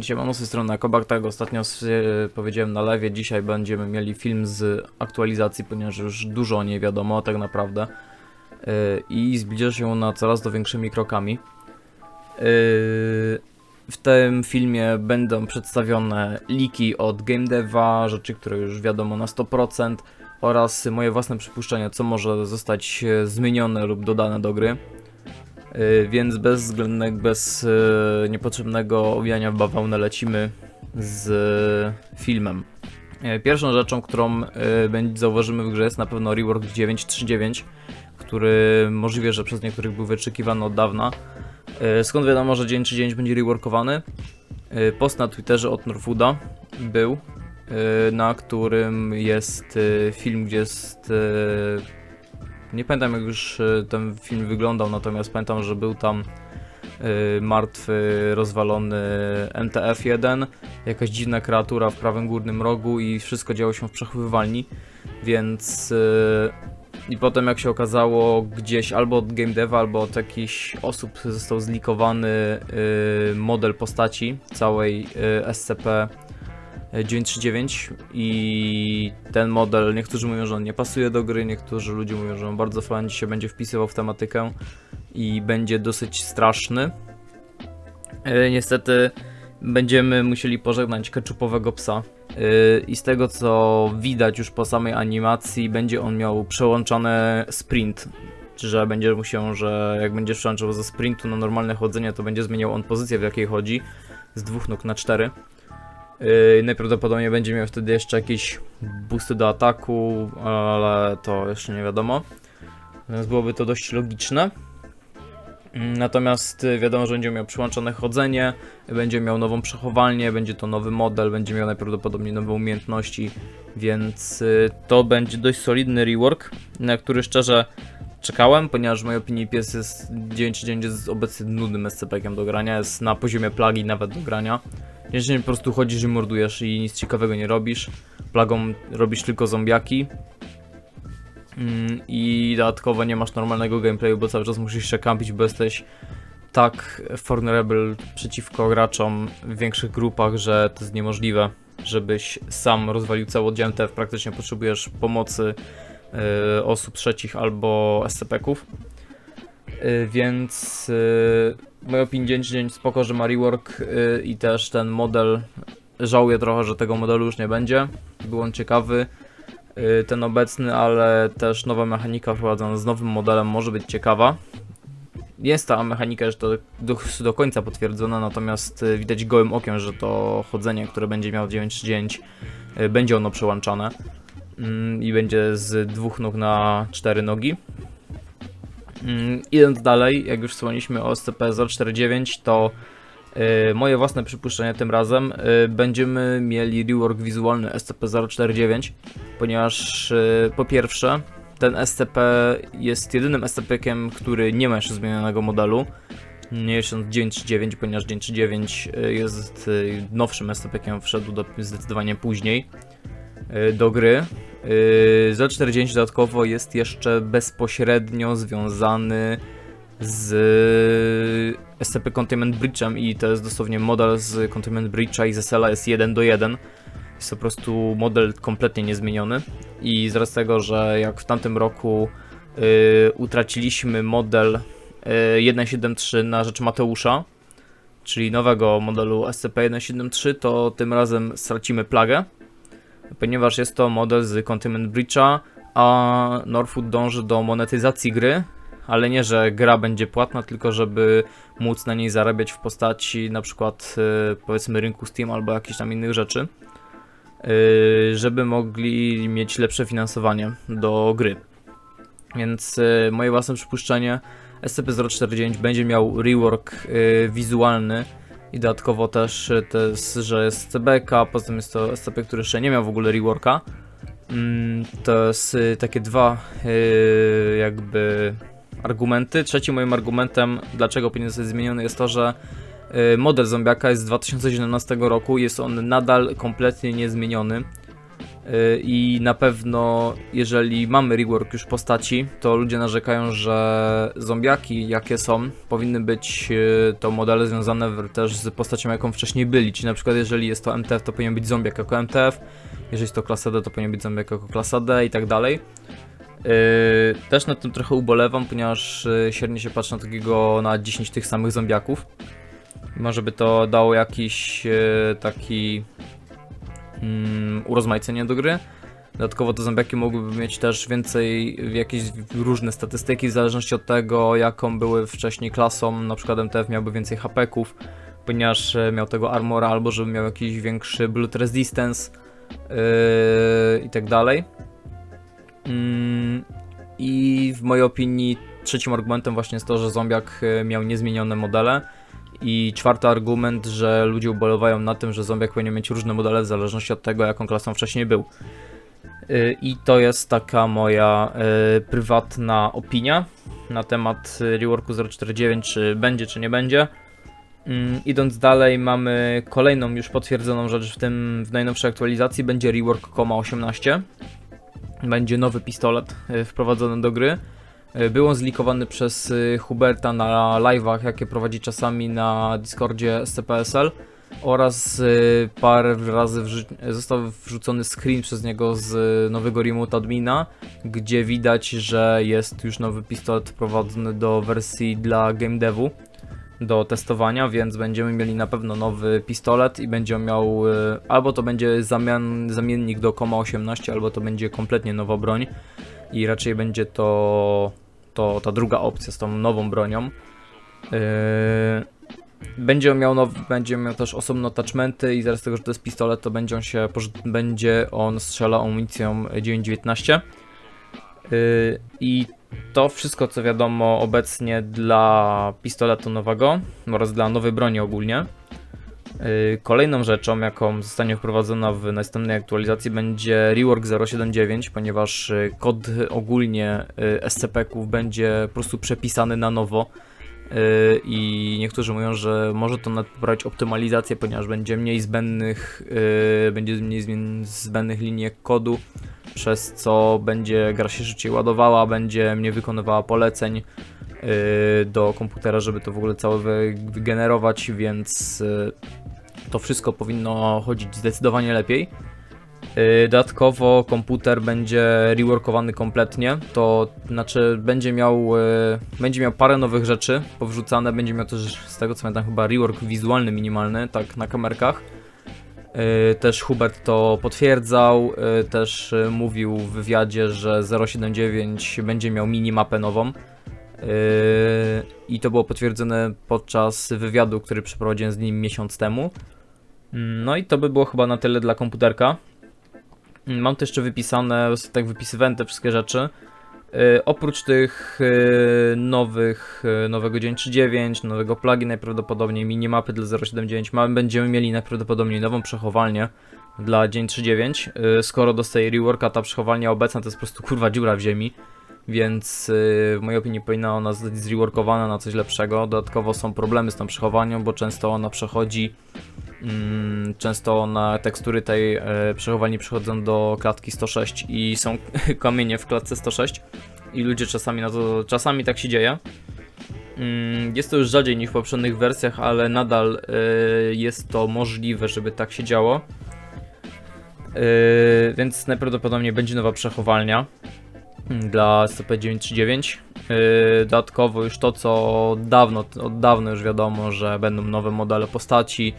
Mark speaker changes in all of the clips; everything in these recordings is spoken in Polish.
Speaker 1: Siemano, z tej strony Kobak, tak ostatnio powiedziałem na lewie, dzisiaj będziemy mieli film z aktualizacji, ponieważ już dużo o niej wiadomo tak naprawdę E, i zbliża się ona coraz do większymi krokami. E, W tym filmie będą przedstawione leaki od game deva, rzeczy, które już wiadomo na 100% oraz moje własne przypuszczenia, co może zostać zmienione lub dodane do gry. Y, Więc bez względnego, bez y, niepotrzebnego owijania w bawełnę lecimy z y, filmem. Pierwszą rzeczą, którą zauważymy w grze jest na pewno rework 939, który możliwe, że przez niektórych był wyczekiwany od dawna. Skąd wiadomo, że 939 będzie reworkowany? Post na Twitterze od Norwooda był, na którym jest film, gdzie jest nie pamiętam jak już y, ten film wyglądał, natomiast pamiętam, że był tam y, martwy, rozwalony MTF-1, jakaś dziwna kreatura w prawym górnym rogu i wszystko działo się w przechowywalni, więc y, i potem jak się okazało gdzieś albo od game deva, albo od jakichś osób został zlikowany model postaci całej SCP 939 i ten model, niektórzy mówią, że on nie pasuje do gry, niektórzy ludzie mówią, że on bardzo fajnie się będzie wpisywał w tematykę i będzie dosyć straszny. E, Niestety będziemy musieli pożegnać keczupowego psa E, i z tego co widać już po samej animacji będzie on miał przełączony sprint, że będzie mu się, że jak będziesz przełączał ze sprintu na normalne chodzenie to będzie zmieniał on pozycję w jakiej chodzi z dwóch nóg na cztery. Yy, najprawdopodobniej będzie miał wtedy jeszcze jakieś boosty do ataku, ale to jeszcze nie wiadomo. Więc byłoby to dość logiczne. Mm, Natomiast y, wiadomo, że będzie miał przyłączone chodzenie, będzie miał nową przechowalnię, będzie to nowy model, będzie miał najprawdopodobniej nowe umiejętności, więc y, to będzie dość solidny rework, na który szczerze czekałem, ponieważ w mojej opinii pies jest 939 jest obecnie nudnym SCP-kiem do grania, jest na poziomie plagi nawet do grania. Jeżeli po prostu chodzisz i mordujesz i nic ciekawego nie robisz, plagą robisz tylko zombiaki mm, i dodatkowo nie masz normalnego gameplayu, bo cały czas musisz się kampić, bo jesteś tak vulnerable przeciwko graczom w większych grupach, że to jest niemożliwe, żebyś sam rozwalił cały oddział MTF, praktycznie potrzebujesz pomocy y, osób trzecich albo SCP-ków. Y, więc y, w mojej opinii dzień dzień spoko, że ma rework y, i też ten model żałuję trochę, że tego modelu już nie będzie. Był on ciekawy, ten obecny, ale też nowa mechanika wprowadzona z nowym modelem może być ciekawa. Jest ta mechanika już to do, do końca potwierdzona, natomiast widać gołym okiem, że to chodzenie, które będzie miał 939, y, będzie ono przełączane mm, i będzie z dwóch nóg na cztery nogi. Mm, Idąc dalej, jak już wspomnieliśmy o SCP-049, to y, moje własne przypuszczenie tym razem y, będziemy mieli rework wizualny SCP-049, ponieważ y, po pierwsze ten SCP jest jedynym SCP-kiem, który nie ma jeszcze zmienionego modelu. Nie jest on 939, ponieważ 939 y, jest nowszym SCP-kiem, wszedł do, zdecydowanie później do gry. Yy, 049 dodatkowo jest jeszcze bezpośrednio związany z SCP Containment Breachem i to jest dosłownie model z Containment Breacha i z SLA jest 1 do 1. Jest to po prostu model kompletnie niezmieniony i z racji tego, że jak w tamtym roku yy, utraciliśmy model yy, 173 na rzecz Mateusza, czyli nowego modelu SCP-173, to tym razem stracimy plagę ponieważ jest to model z Containment Breacha, a Norfood dąży do monetyzacji gry, ale nie, że gra będzie płatna, tylko żeby móc na niej zarabiać w postaci na przykład y, powiedzmy rynku Steam albo jakichś tam innych rzeczy, y, żeby mogli mieć lepsze finansowanie do gry. Więc y, moje własne przypuszczenie SCP-049 będzie miał rework wizualny, i dodatkowo też y, to jest, że jest CBK, poza tym jest to SCP, który jeszcze nie miał w ogóle reworka. Mm, To jest y, takie dwa y, jakby argumenty. Trzecim moim argumentem, dlaczego powinien zostać zmieniony jest to, że model zombiaka jest z 2017 roku, jest on nadal kompletnie niezmieniony. Y, I na pewno, jeżeli mamy rework już postaci, to ludzie narzekają, że zombiaki, jakie są, powinny być y, to modele związane też z postacią, jaką wcześniej byli. Czyli na przykład, jeżeli jest to MTF, to powinien być zombiak jako MTF, jeżeli jest to klasa D, to powinien być zombiak jako klasa D i tak dalej. Yy, też nad tym trochę ubolewam, ponieważ średnio się patrzy na takiego na 10 tych samych zombiaków. Może by to dało jakiś taki mm, urozmaicenie do gry. Dodatkowo te zombiaki mogłyby mieć też więcej, jakieś różne statystyki w zależności od tego, jaką były wcześniej klasą. Na przykład MTF miałby więcej HP-ków, ponieważ e, miał tego armora, albo żeby miał jakiś większy blood resistance yy, i tak dalej. Mm, I w mojej opinii trzecim argumentem właśnie jest to, że zombiak e, miał niezmienione modele. I czwarty argument, że ludzie ubolewają na tym, że zombiak powinien mieć różne modele w zależności od tego, jaką klasą wcześniej był. Y, I to jest taka moja y, prywatna opinia na temat y, reworku 049, czy będzie, czy nie będzie. Mm, Idąc dalej, mamy kolejną już potwierdzoną rzecz w tym w najnowszej aktualizacji. Będzie rework Koma 18. Będzie nowy pistolet wprowadzony do gry. Y, Był on zlikowany przez y, Huberta na live'ach, jakie prowadzi czasami na Discordzie SCPSL oraz y, parę razy został wrzucony screen przez niego z nowego remote admina, gdzie widać, że jest już nowy pistolet wprowadzony do wersji dla game devu do testowania, więc będziemy mieli na pewno nowy pistolet i będzie miał albo to będzie zamian, zamiennik do Koma 18, albo to będzie kompletnie nowa broń i raczej będzie to, to ta druga opcja z tą nową bronią. Yy, będzie on miał, będzie miał też osobno attachmenty i zaraz tego, że to jest pistolet, to będzie on się będzie on strzelał amunicją 9.19. Yy, I to wszystko, co wiadomo obecnie dla pistoletu nowego oraz dla nowej broni ogólnie. Yy, Kolejną rzeczą, jaką zostanie wprowadzona w następnej aktualizacji będzie rework 079, ponieważ yy, kod ogólnie yy, SCP-ków będzie po prostu przepisany na nowo. I niektórzy mówią, że może to nawet poprawić optymalizację, ponieważ będzie mniej zbędnych, będzie mniej zbędnych linijek kodu, przez co będzie gra się szybciej ładowała, będzie mniej wykonywała poleceń do komputera, żeby to w ogóle całe wy- wygenerować, więc to wszystko powinno chodzić zdecydowanie lepiej. Yy, Dodatkowo komputer będzie reworkowany kompletnie, to znaczy będzie miał, yy, będzie miał parę nowych rzeczy powrzucane, będzie miał też z tego co pamiętam chyba rework wizualny minimalny, tak na kamerkach. Yy, Też Hubert to potwierdzał, też mówił w wywiadzie, że 079 będzie miał minimapę nową. I to było potwierdzone podczas wywiadu, który przeprowadziłem z nim miesiąc temu. No i to by było chyba na tyle dla komputerka. Mam też jeszcze wypisane, tak wypisywałem te wszystkie rzeczy. Yy, oprócz tych yy, nowych, yy, nowego dzień 3.9, nowego plugin najprawdopodobniej, minimapy dla 0.7.9, mamy, będziemy mieli najprawdopodobniej nową przechowalnię dla dzień 3.9. Yy, skoro dostaje reworka, ta przechowalnia obecna to jest po prostu kurwa dziura w ziemi, więc yy, w mojej opinii powinna ona zostać zreworkowana na coś lepszego. Dodatkowo są problemy z tą przechowalnią, bo często ona przechodzi Mm, często na tekstury tej e, przechowalni przychodzą do klatki 106 i są kamienie w klatce 106 i ludzie czasami na to, czasami tak się dzieje. Mm, jest to już rzadziej niż w poprzednich wersjach, ale nadal e, jest to możliwe, żeby tak się działo. E, więc najprawdopodobniej będzie nowa przechowalnia dla SCP-939. Yy, Dodatkowo już to, co dawno, od dawna już wiadomo, że będą nowe modele postaci,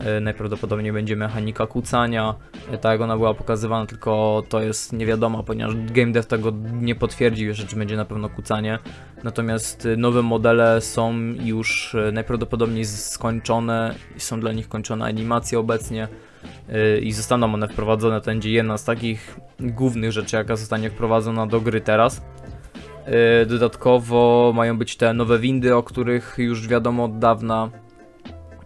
Speaker 1: yy, najprawdopodobniej będzie mechanika kłócania, yy, tak jak ona była pokazywana, tylko to jest nie wiadomo, ponieważ game dev tego nie potwierdził jeszcze, czy będzie na pewno kłócanie. Natomiast nowe modele są już najprawdopodobniej skończone i są dla nich kończone animacje obecnie i zostaną one wprowadzone. To będzie jedna z takich głównych rzeczy, jaka zostanie wprowadzona do gry teraz. Yy, Dodatkowo mają być te nowe windy, o których już wiadomo od dawna,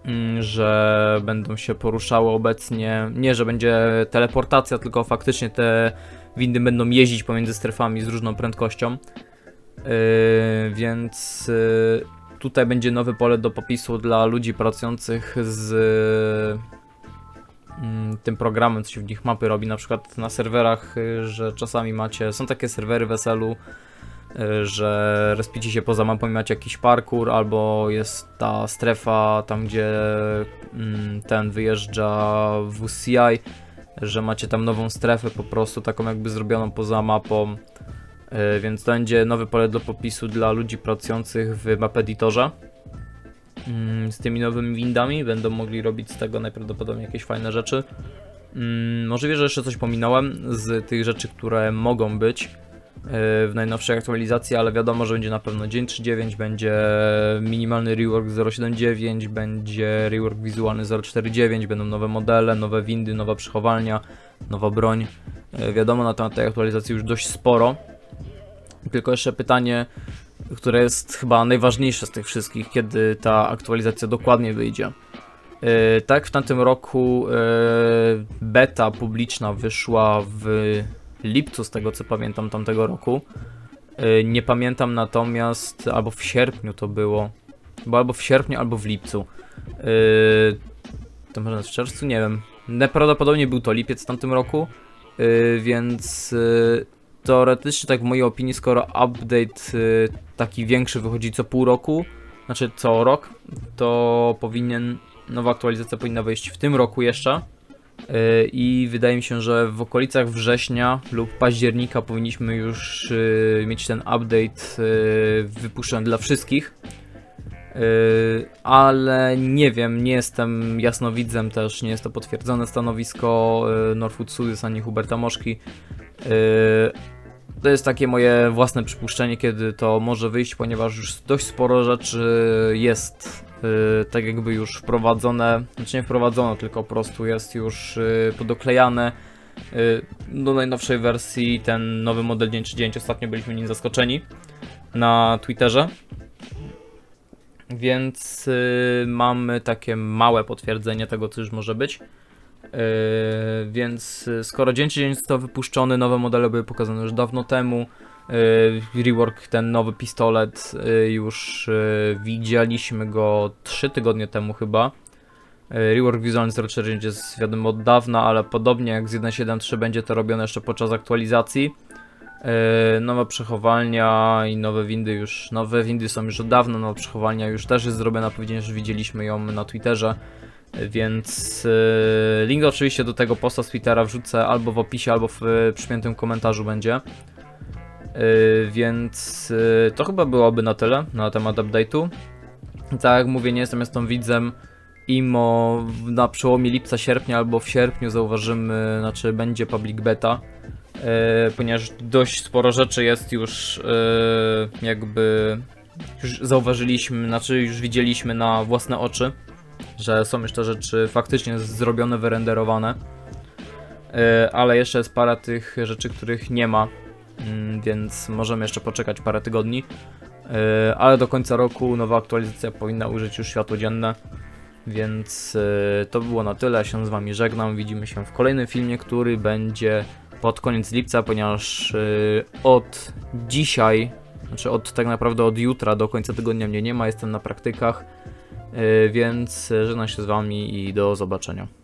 Speaker 1: mm, że będą się poruszały obecnie. Nie, że będzie teleportacja, tylko faktycznie te windy będą jeździć pomiędzy strefami z różną prędkością. Yy, Więc tutaj będzie nowe pole do popisu dla ludzi pracujących z tym programem, co się w nich mapy robi, na przykład na serwerach, y, że czasami macie, są takie serwery weselu, y, że respicie się poza mapą i macie jakiś parkour, albo jest ta strefa tam, gdzie mm, ten wyjeżdża WCI, że macie tam nową strefę po prostu, taką jakby zrobioną poza mapą, y, więc to będzie nowe pole do popisu dla ludzi pracujących w map editorze. Mm, Z tymi nowymi windami będą mogli robić z tego najprawdopodobniej jakieś fajne rzeczy. Mm, Możliwe, że jeszcze coś pominąłem z tych rzeczy, które mogą być yy, w najnowszej aktualizacji, ale wiadomo, że będzie na pewno dzień 3.9, będzie minimalny rework 0.7.9, będzie rework wizualny 0.4.9, będą nowe modele, nowe windy, nowa przechowalnia, nowa broń. Yy, Wiadomo na temat tej aktualizacji już dość sporo. Tylko jeszcze pytanie, które jest chyba najważniejsze z tych wszystkich, kiedy ta aktualizacja dokładnie wyjdzie. Yy, tak, w tamtym roku yy, beta publiczna wyszła w lipcu, z tego co pamiętam, tamtego roku. Yy, nie pamiętam natomiast, albo w sierpniu to było, bo albo w sierpniu, albo w lipcu. To może w czerwcu, nie wiem. Najprawdopodobniej był to lipiec w tamtym roku, więc teoretycznie, tak w mojej opinii, skoro update y, taki większy wychodzi co pół roku, znaczy co rok, to powinien, nowa aktualizacja powinna wejść w tym roku jeszcze. Y, I wydaje mi się, że w okolicach września lub października powinniśmy już y, mieć ten update wypuszczony dla wszystkich. Ale nie wiem, nie jestem jasnowidzem też, nie jest to potwierdzone stanowisko Northwood Studios ani Huberta Moszki. Yy, To jest takie moje własne przypuszczenie, kiedy to może wyjść, ponieważ już dość sporo rzeczy jest yy, tak jakby już wprowadzone, znaczy nie wprowadzone, tylko po prostu jest już yy, podoklejane do najnowszej wersji ten nowy model dzień 9. Ostatnio byliśmy nim zaskoczeni na Twitterze. Więc mamy takie małe potwierdzenie tego, co już może być. Yy, więc y, skoro dzień dzień został wypuszczony, nowe modele były pokazane już dawno temu. Yy, rework, ten nowy pistolet, yy, już yy, widzieliśmy go 3 tygodnie temu chyba. Yy, rework wizualny 049 jest wiadomo od dawna, ale podobnie jak z 1.7.3 będzie to robione jeszcze podczas aktualizacji. Nowa przechowalnia i nowe windy już, nowe windy są już od dawna, nowa przechowalnia już też jest zrobiona, pewnie, że widzieliśmy ją na Twitterze. Więc yy, link oczywiście do tego posta z Twittera wrzucę albo w opisie, albo w y, przypiętym komentarzu będzie. Yy, więc to chyba byłoby na tyle na temat update'u. Tak jak mówię, nie jestem jestem widzem. Imo na przełomie lipca, sierpnia albo w sierpniu zauważymy, znaczy będzie public beta. Ponieważ dość sporo rzeczy jest już jakby już zauważyliśmy, znaczy już widzieliśmy na własne oczy że są jeszcze rzeczy faktycznie zrobione, wyrenderowane. Yy, ale jeszcze jest parę tych rzeczy, których nie ma, mm, więc możemy jeszcze poczekać parę tygodni. Yy, ale do końca roku nowa aktualizacja powinna ujrzeć już światło dzienne. Więc yy, to było na tyle. Ja się z Wami żegnam. Widzimy się w kolejnym filmie, który będzie pod koniec lipca, ponieważ od dzisiaj, znaczy od tak naprawdę od jutra do końca tygodnia mnie nie ma, jestem na praktykach. Yy, więc żegnam się z Wami i do zobaczenia.